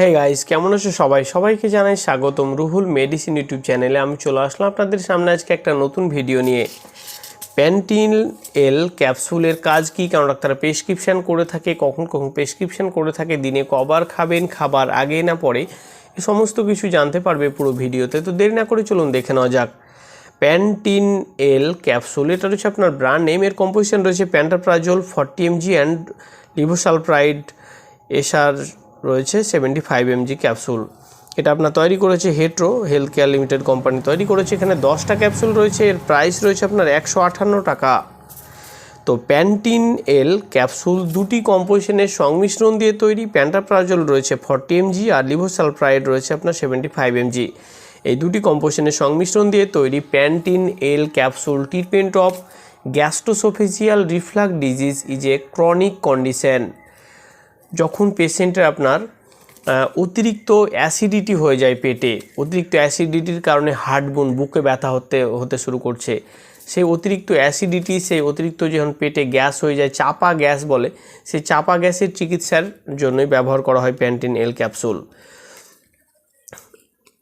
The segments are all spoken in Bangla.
হ্যাঁ গাইস কেমন আছো সবাই? সবাইকে জানাই স্বাগতম রুহুল মেডিসিন ইউটিউব চ্যানেলে। আমি চলে আসলাম আপনাদের সামনে আজকে একটা নতুন ভিডিও নিয়ে। প্যান্টিন এল ক্যাপসুলের কাজ কি? কারণ ডাক্তার প্রেসক্রিপশান করে থাকে, কখন কখন প্রেসক্রিপশান করে থাকে, দিনে কবার খাবেন, খাবার আগে না পরে এই সমস্ত কিছু জানতে পারবে পুরো ভিডিওতে। তো দেরি না করে চলুন দেখে নেওয়া যাক। প্যান্টিন এল ক্যাপসুল এটা রয়েছে আপনার ব্র্যান্ড নেম এর কম্পোজিশন রয়েছে pantoprazole forty mg and levosulpiride SR রয়েছে সেভেন্টি ফাইভ এমজি ক্যাপসুল এটা আপনার তৈরি করেছে Hetero health care limited company তৈরি করেছে এখানে দশটা ক্যাপসুল রয়েছে। এর প্রাইস রয়েছে আপনার একশো আটান্ন টাকা। তো প্যান্টিন এল ক্যাপসুল দুটি কম্পোজিশনের সংমিশ্রণ দিয়ে তৈরি। প্যান্টাপ্রাজল রয়েছে ফর্টি এমজি আর লিভোসালপ্রাইড রয়েছে আপনার সেভেন্টি ফাইভ এমজি এই দুটি কম্পোজিশনের সংমিশ্রণ দিয়ে তৈরি Pantin L capsule treatment of gastroesophageal reflux disease is a chronic condition যখন পেশেন্টের আপনার অতিরিক্ত অ্যাসিডিটি হয়ে যায় পেটে, অতিরিক্ত অ্যাসিডিটির কারণে হার্টবোন বুকে ব্যথা হতে হতে শুরু করছে, সেই অতিরিক্ত অ্যাসিডিটি, সেই অতিরিক্ত যখন পেটে গ্যাস হয়ে যায়, চাপা গ্যাস বলে, সেই চাপা গ্যাসের চিকিৎসার জন্যই ব্যবহার করা হয় প্যান্টিন এল ক্যাপসুল।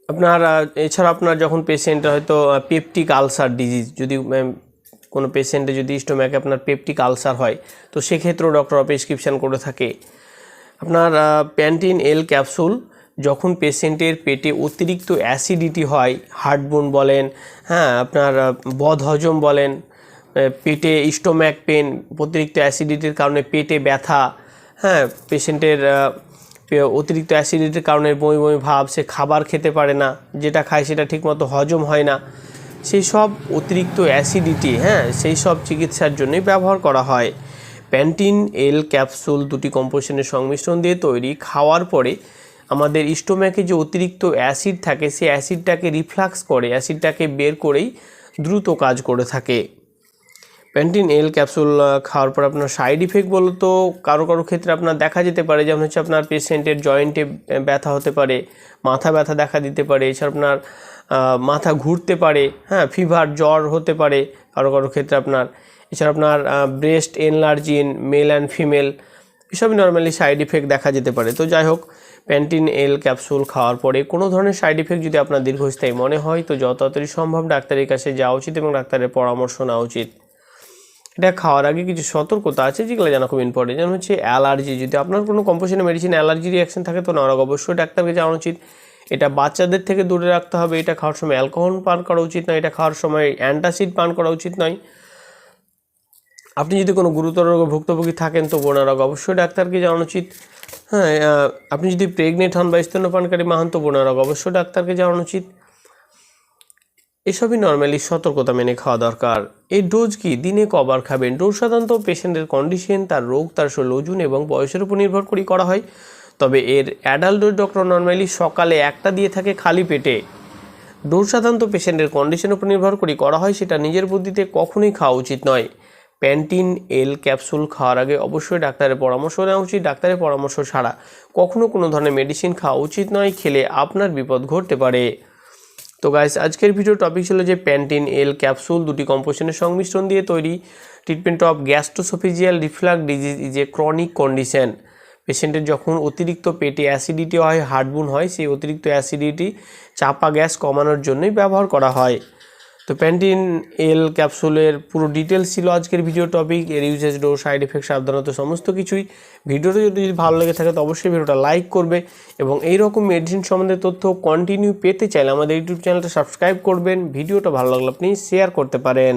আপনার এছাড়া আপনার যখন পেশেন্টের হয়তো পেপটিক আলসার ডিজিজ, যদি কোনো পেশেন্টে যদি স্টোম্যাকে আপনার পেপটিক আলসার হয়, তো সেক্ষেত্রেও ডক্টর প্রেসক্রিপশান করে থাকে। আপনার প্যান্টিন এল ক্যাপসুল যখন পেশেন্টের পেটে অতিরিক্ত অ্যাসিডিটি হয় হার্টবোন বলেন হ্যাঁ আপনার আহ, বদহজম বলেন পেটে স্টোম্যাক পেন অতিরিক্ত অ্যাসিডিটির কারণে পেটে ব্যথা হ্যাঁ পেশেন্টের অতিরিক্ত অ্যাসিডিটির কারণে বমি বমি ভাব সে খাবার খেতে পারে না যেটা খায় সেটা ঠিকমতো হজম হয় না। সেই সব অতিরিক্ত অ্যাসিডিটি হ্যাঁ সেই সব চিকিৎসার জন্যই ব্যবহার করা হয়। প্যান্টিন, এল, ক্যাপসুল দুটি কম্পোজিশনের সংমিশ্রণ দিয়ে তৈরি। খাওয়ার পরে আমাদের স্টোম্যাকে যে অতিরিক্ত অ্যাসিড থাকে, সেই অ্যাসিডটাকে রিফ্লাক্স করে, অ্যাসিডটাকে বের করেই দ্রুত কাজ করে থাকে। প্যান্টিন এল ক্যাপসুল খাওয়ার পর আপনার সাইড ইফেক্ট বলতো কারও কারও ক্ষেত্রে আপনার দেখা যেতে পারে, যেমন হচ্ছে আপনার পেশেন্টের জয়েন্টে ব্যথা হতে পারে, মাথা ব্যথা দেখা দিতে পারে, এছাড়া আপনার মাথা ঘুরতে পারে হ্যাঁ ফিভার জ্বর হতে পারে কারও কারও ক্ষেত্রে আপনার। এছাড়া আপনার breast enlarging male and female এসবই নর্মালি সাইড ইফেক্ট দেখা যেতে পারে। তো যাই হোক প্যান্টিন এল ক্যাপসুল খাওয়ার পরে কোনো ধরনের সাইড ইফেক্ট যদি আপনার দীর্ঘস্থায়ী মনে হয়, তো যত তাড়াতাড়ি সম্ভব ডাক্তারের কাছে যাওয়া উচিত এবং ডাক্তারের পরামর্শ নেওয়া উচিত। এটা খাওয়ার আগে কিছু সতর্কতা আছে যেগুলো জানা খুব ইম্পর্টেন্ট যেমন হচ্ছে অ্যালার্জি, যদি আপনার কোনো কম্পোজিশনে মেডিসিন অ্যালার্জি রিয়াকশন থাকে, তো নারক অবশ্যই ডাক্তারকে জানানো উচিত। এটা বাচ্চাদের থেকে দূরে রাখতে হবে। এটা খাওয়ার সময় অ্যালকোহল পান করা উচিত নয়। এটা খাওয়ার সময় অ্যান্টাসিড পান করা উচিত নয়। আপনি যদি কোনো গুরুতর রোগে ভুক্তভোগী থাকেন, তো বোনারক অবশ্যই ডাক্তারকে জানানো উচিত। হ্যাঁ আপনি যদি প্রেগনেন্ট হন বা স্তন্যপানকারী মা হন, তো অবশ্যই ডাক্তারকে জানানো উচিত। এসবই নর্মালি সতর্কতা মেনে খাওয়া দরকার। এই ডোজ কি? দিনে কবার খাবেন। ডোজ সাধারণত পেশেন্টের কন্ডিশন তার রোগ, তার শরীর ওজন এবং বয়সের উপর নির্ভর করে করা হয়। তবে এর অ্যাডাল্ট ডোজ ডক্টর নর্মালি সকালে একটা দিয়ে থাকে খালি পেটে। ডোজ সাধারণত পেশেন্টের কন্ডিশনের উপর নির্ভর করে করা হয়, সেটা নিজের বুদ্ধিতে কখনোই খাওয়া উচিত নয়। প্যান্টিন এল ক্যাপসুল খাওয়ার আগে অবশ্যই ডাক্তারের পরামর্শ নেওয়া উচিত। ডাক্তারের পরামর্শ ছাড়া কখনও কোনো ধরনের মেডিসিন খাওয়া উচিত নয়। খেলে আপনার বিপদ ঘটতে পারে। তো গাইস আজকের ভিডিও টপিক ছিল যে প্যান্টিন এল ক্যাপসুল দুটি কম্পোজিশনের সংমিশ্রণ দিয়ে তৈরি treatment of gastroesophageal reflux disease is a chronic condition পেশেন্টের যখন অতিরিক্ত পেটে অ্যাসিডিটি হয় হার্টবুন হয়, সেই অতিরিক্ত অ্যাসিডিটি চাপা গ্যাস কমানোর জন্যই ব্যবহার করা হয়। তো প্যান্টিন এল ক্যাপসুলের পুরো ডিটেলস ছিল আজকের ভিডিও টপিক এর ইউজেস ডো সাইড এফেক্ট সাবধানত, সমস্ত কিছুই। ভিডিওটা যদি ভালো লেগে থাকে, তো অবশ্যই ভিডিওটা লাইক করবে এবং এই রকম মেডিসিন সম্বন্ধে তথ্য কন্টিনিউ পেতে চাইলে আমাদের ইউটিউব চ্যানেলটা সাবস্ক্রাইব করবেন। ভিডিওটা ভালো লাগলে আপনি শেয়ার করতে পারেন।